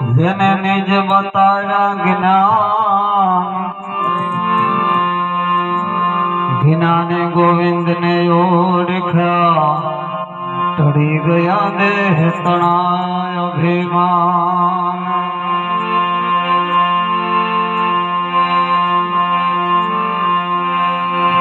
જેને નિજ બતાવ્યા જ્ઞાન. જ્ઞાને ગોવિંદ ને ઓળખ્યા. ટળી ગયા દેહ તણાય અભિમાન.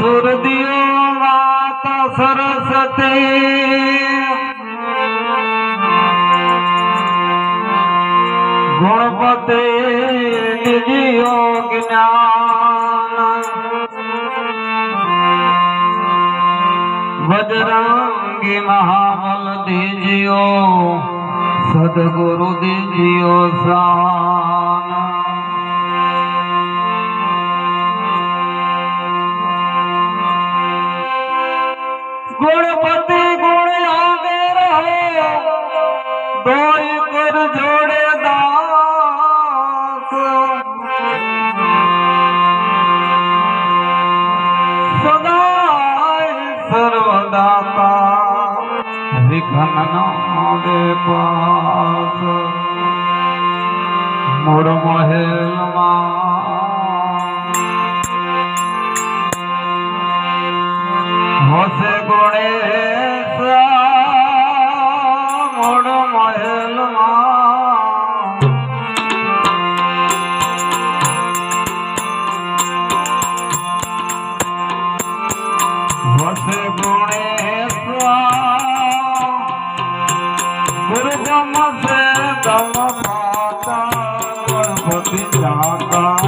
સુરદીઓ વાત સરસ્વતી ગુણપતે નિધિયો જ્ઞાન. બજરંગી મહાબલ દીજીઓ સદગુરુ દીજીઓ શાન ગુણપતિ પાસ. મોર મહેલમાં હશે ગણેશ ગુરુ ગમ સે ગમ માતા ગણપતિ જાતા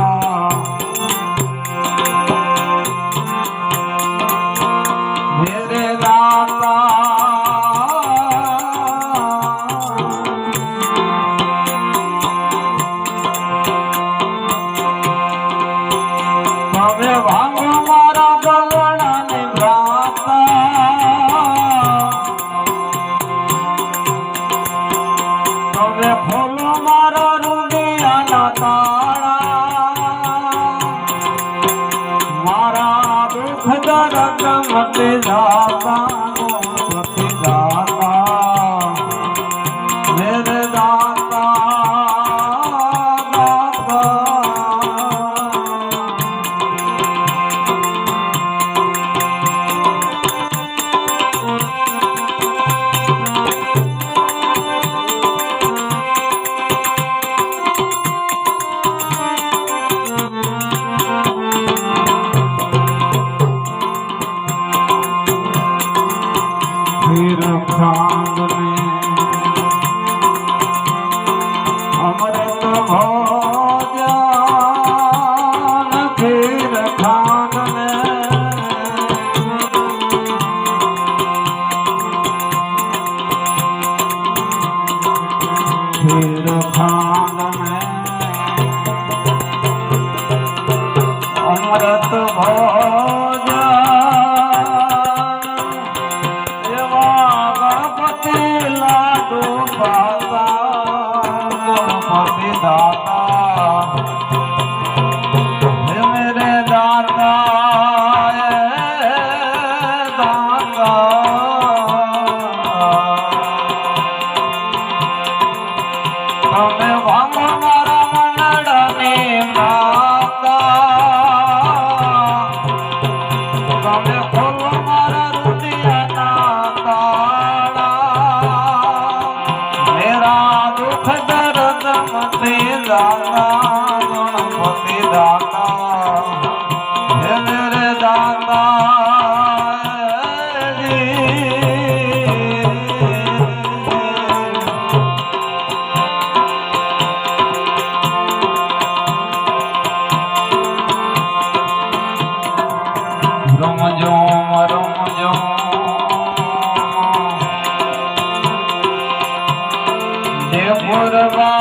દર્દ મતે જાતા મતે ગણપતિ દાતા હે મેરે દાતા એ દાતા ಭಗವಾ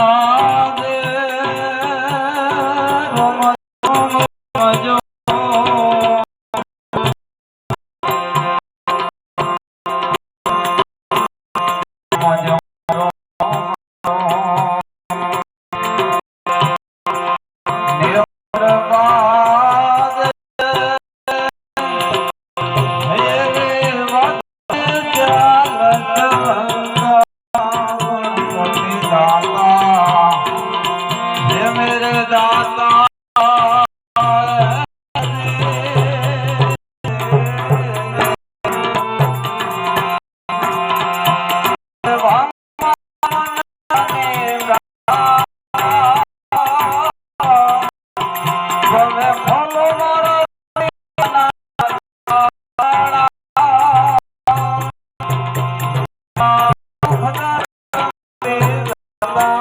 Allah.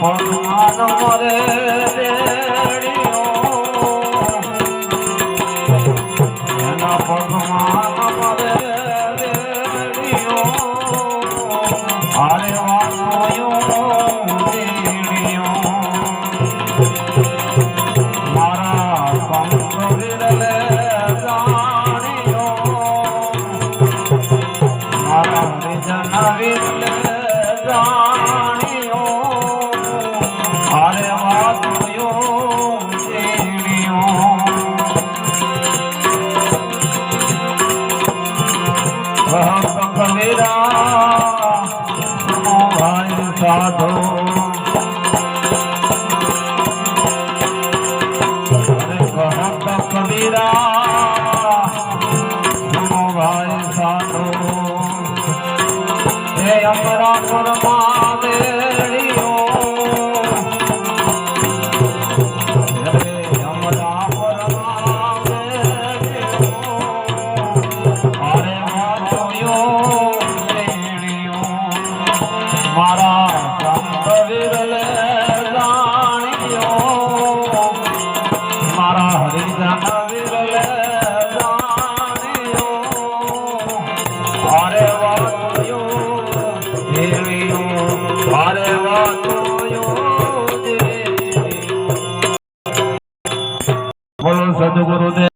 પગમાં મરે રેડિયો করবা জগৎগুরুদেব